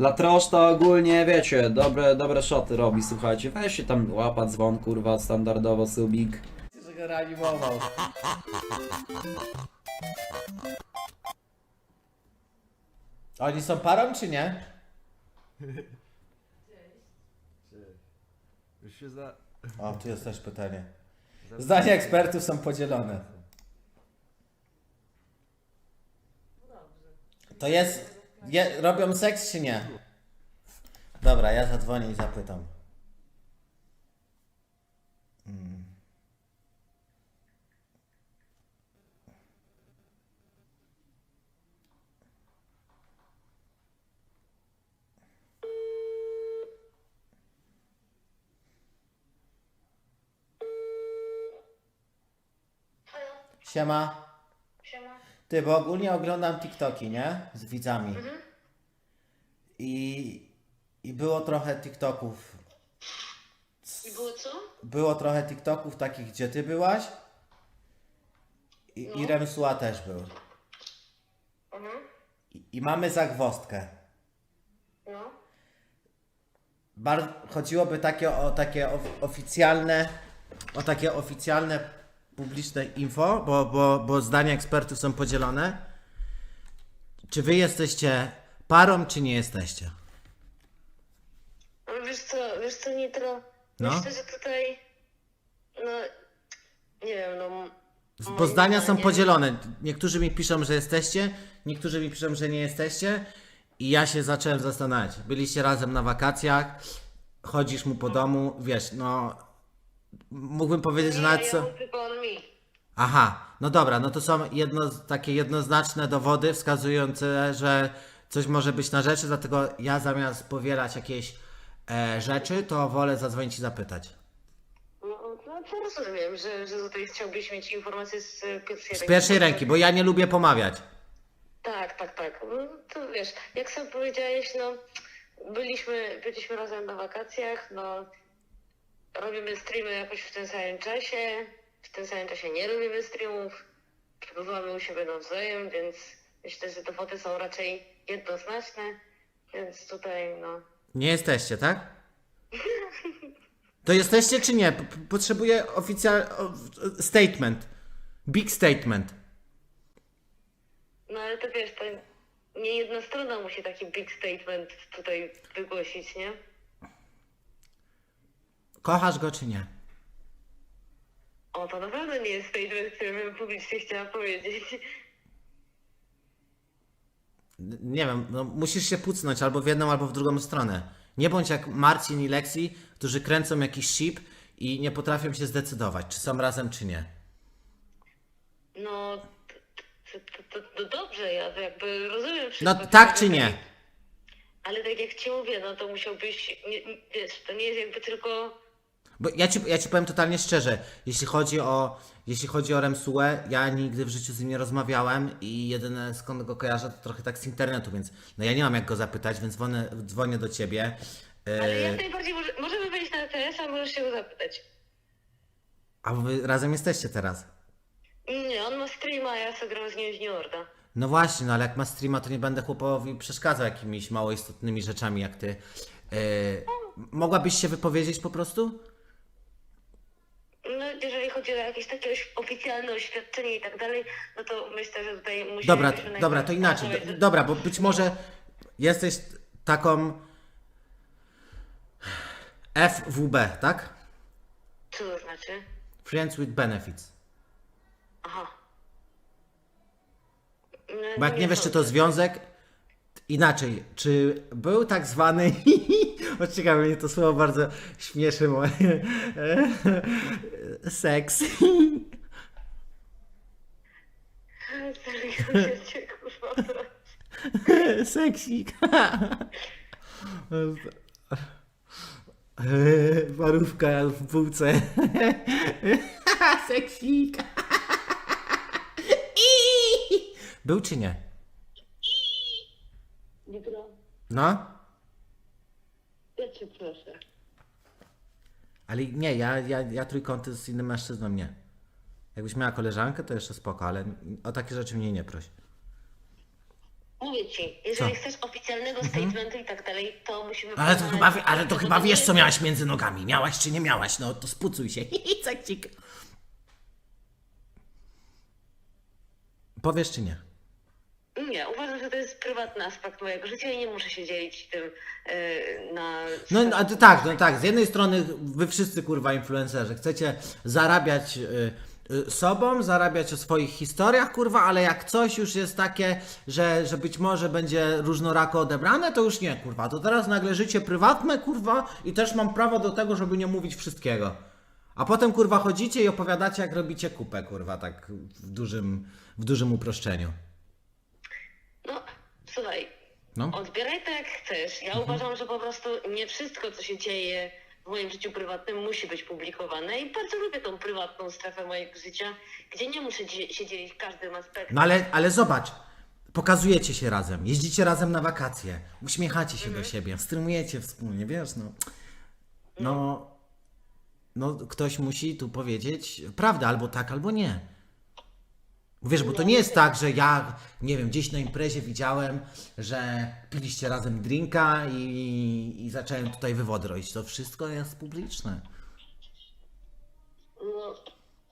Latrosz to ogólnie, wiecie, dobre, dobre szoty robi, słuchajcie. Weź się tam łapa dzwon, kurwa, standardowo subik. że go reanimował. Oni są parą czy nie? Już się za... O, tu jest też pytanie. Zdania ekspertów są podzielone. To jest. Je, robią seks czy nie? Dobra, ja zadzwonię i zapytam. Mm. Siema. Ty, bo ogólnie oglądam TikToki, nie? Z widzami. I, I było trochę TikToków. I było co? Było trochę TikToków takich, gdzie ty byłaś. I, i Remsua też był. Mhm. I, I mamy zagwostkę. No. Bar- chodziłoby takie o takie of- oficjalne, o takie oficjalne publiczne info, bo, bo, bo zdania ekspertów są podzielone. Czy wy jesteście parą, czy nie jesteście? Ale wiesz co, wiesz co, Nitro? No. Myślę, że tutaj, no, nie wiem, no... Bo moim zdania są zdaniem- podzielone. Niektórzy mi piszą, że jesteście, niektórzy mi piszą, że nie jesteście. I ja się zacząłem zastanawiać. Byliście razem na wakacjach, chodzisz mu po domu, wiesz, no. Mógłbym powiedzieć, że nawet co. mówię tylko on mi. Aha, no dobra, no to są jedno, takie jednoznaczne dowody wskazujące, że coś może być na rzeczy, dlatego ja zamiast powielać jakieś e, rzeczy, to wolę zadzwonić i zapytać. No, no to rozumiem, że, że tutaj chciałbyś mieć informacje z e, pierwszej Z pierwszej ręki, bo ja nie lubię pomawiać. Tak, tak, tak. No, to wiesz, jak sam powiedziałeś, no, byliśmy, byliśmy razem na wakacjach, no, robimy streamy jakoś w tym samym czasie, w tym samym czasie nie robimy streamów, przebywamy u siebie nawzajem, więc myślę, że dowody są raczej jednoznaczne, więc tutaj, no, Nie jesteście, tak? To jesteście czy nie? Potrzebuję oficjal... o- statement. Big statement. no ale to wiesz, to nie jedna strona musi taki big statement tutaj wygłosić, nie? Kochasz go czy nie? O, to naprawdę nie jest statement, który bym publicznie chciała powiedzieć. Nie wiem, no musisz się pucnąć albo w jedną, albo w drugą stronę. Nie bądź jak Marcin i Lexi, którzy kręcą jakiś ship i nie potrafią się zdecydować, czy są razem, czy nie. No, to, to, to, to dobrze, ja to jakby rozumiem wszystko. No tak czy nie? Ale tak jak ci mówię, no to musiałbyś, nie, nie, wiesz, to nie jest jakby tylko... Bo ja ci, ja ci powiem totalnie szczerze, jeśli chodzi o, jeśli chodzi o Remsułę, ja nigdy w życiu z nim nie rozmawiałem i jedyne skąd go kojarzę to trochę tak z internetu, więc no ja nie mam jak go zapytać, więc dzwonię, dzwonię do ciebie. E, Ale jak najbardziej może, możemy wejść na TS, a możesz się go zapytać. A wy razem jesteście teraz. Nie, on ma streama, a ja sobie gram z nim w New Orda. No właśnie, no ale jak ma streama, to nie będę chłopowi przeszkadzał jakimiś mało istotnymi rzeczami jak ty. E, mogłabyś się wypowiedzieć po prostu? No, jeżeli chodzi o jakieś takie oficjalne oświadczenie i tak dalej, no to myślę, że tutaj musimy... Dobra, dobra, to inaczej. Do, dobra, bo być może jesteś taką FWB, tak? Co to znaczy? Friends with Benefits. Aha. No, Bo jak nie wiesz, czy to związek, inaczej, czy był tak zwany, o ciekawe, mnie to słowo bardzo śmieszy moje, seks. Serio, cię kurwa. Seksik. Parówka w bułce. Seksik. Był czy nie? Nitro, No? Cię proszę. Ale nie, ja, ja, ja trójkąty z innym mężczyzną nie. Jakbyś miała koleżankę, to jeszcze spoko, ale o takie rzeczy mnie nie proś. Mówię ci, jeżeli chcesz oficjalnego statementu i tak dalej, to musimy... Mhm. Ale to chyba, ale to chyba wiesz, co miałaś między nogami. Miałaś czy nie miałaś? No to spucuj się. Cekcik. Powiesz czy nie? Nie, uważam, że to jest prywatny aspekt mojego życia i nie muszę się dzielić tym yy, na... No a to tak, no tak, z jednej strony wy wszyscy kurwa influencerzy chcecie zarabiać y, y, sobą, zarabiać o swoich historiach, kurwa, ale jak coś już jest takie, że, że być może będzie różnorako odebrane, to już nie, kurwa. To teraz nagle życie prywatne, kurwa, i też mam prawo do tego, żeby nie mówić wszystkiego. A potem kurwa chodzicie i opowiadacie, jak robicie kupę, kurwa, tak w dużym, w dużym uproszczeniu. Słuchaj, No. odbieraj to jak chcesz. Ja uważam, że po prostu nie wszystko, co się dzieje w moim życiu prywatnym musi być publikowane i bardzo lubię tą prywatną strefę mojego życia, gdzie nie muszę się dzielić każdym aspektem. No ale, ale zobacz, pokazujecie się razem, jeździcie razem na wakacje, uśmiechacie się do siebie, streamujecie wspólnie, wiesz, no. No, no ktoś musi tu powiedzieć prawdę, albo tak, albo nie. Wiesz, bo to nie jest tak, że ja, nie wiem, gdzieś na imprezie widziałem, że piliście razem drinka i, i zacząłem tutaj wywody robić. To wszystko jest publiczne. No,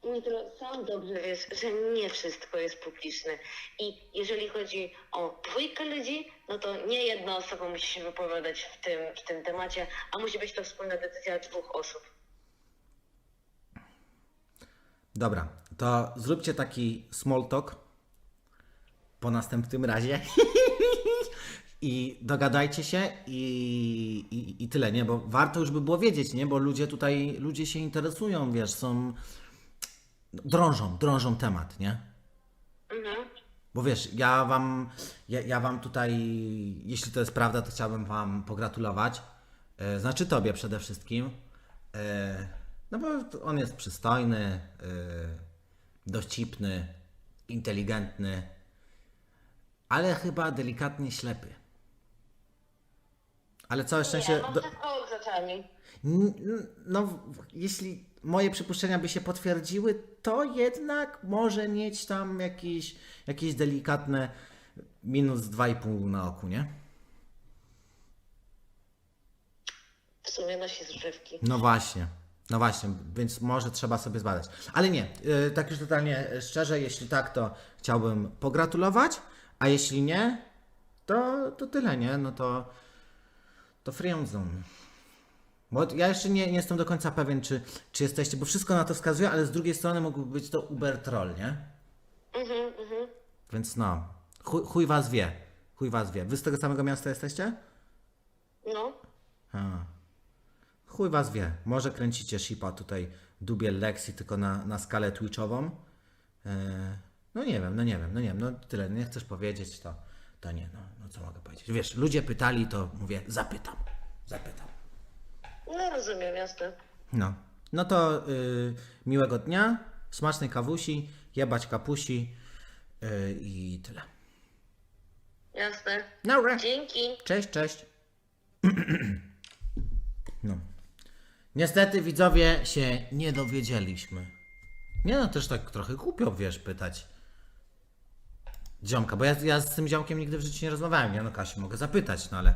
Nitro, sam dobrze wiesz, że nie wszystko jest publiczne. I jeżeli chodzi o dwójkę ludzi, no to nie jedna osoba musi się wypowiadać w tym, w tym temacie, a musi być to wspólna decyzja dwóch osób. Dobra, to zróbcie taki small talk po następnym razie. I dogadajcie się i, i, i tyle, nie? Bo warto już by było wiedzieć, nie? Bo ludzie tutaj, ludzie się interesują, wiesz, są... Drążą, drążą temat, nie? Mhm. Bo wiesz, ja wam, ja, ja wam tutaj, jeśli to jest prawda, to chciałbym wam pogratulować. E, znaczy tobie przede wszystkim. E, no bo on jest przystojny, e, dowcipny, inteligentny, ale chyba delikatnie ślepy. Ale całe szczęście... Nie, do-. N- n- No, w- jeśli moje przypuszczenia by się potwierdziły, to jednak może mieć tam jakieś, jakieś delikatne minus 2,5 na oku, nie? W sumie nosi zżywki. No właśnie, no właśnie, więc może trzeba sobie zbadać. Ale nie, yy, tak już totalnie szczerze, jeśli tak, to chciałbym pogratulować, a jeśli nie, to, to tyle, nie? No to, to friendzone. Bo ja jeszcze nie, nie jestem do końca pewien, czy, czy jesteście, bo wszystko na to wskazuje, ale z drugiej strony mógłby być to Uber Troll, nie? Mhm, mhm. Więc no, chuj, chuj was wie, chuj was wie. Wy z tego samego miasta jesteście? No. A. Chuj was wie. Może kręcicie shipa tutaj dubiel Lexi tylko na, na skalę twitchową. E, no nie wiem, no nie wiem, no nie wiem, no tyle. Nie chcesz powiedzieć, to, to nie, no, no co mogę powiedzieć. Wiesz, ludzie pytali, to mówię, zapytam, zapytam. No rozumiem, jasne. No, no to y, miłego dnia, smacznej kawusi, jebać kapusi y, i tyle. Jasne. Dobra. Dzięki. Cześć, cześć. No. Niestety widzowie się nie dowiedzieliśmy. Nie no, też tak trochę głupio, wiesz, pytać ziomka, bo ja, ja z tym ziomkiem nigdy w życiu nie rozmawiałem. Ja no Kasiu mogę zapytać, no ale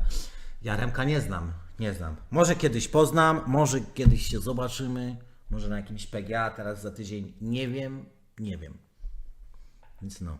ja Remka nie znam, nie znam. Może kiedyś poznam, może kiedyś się zobaczymy, może na jakimś PGA, teraz za tydzień, nie wiem, nie wiem. Więc no.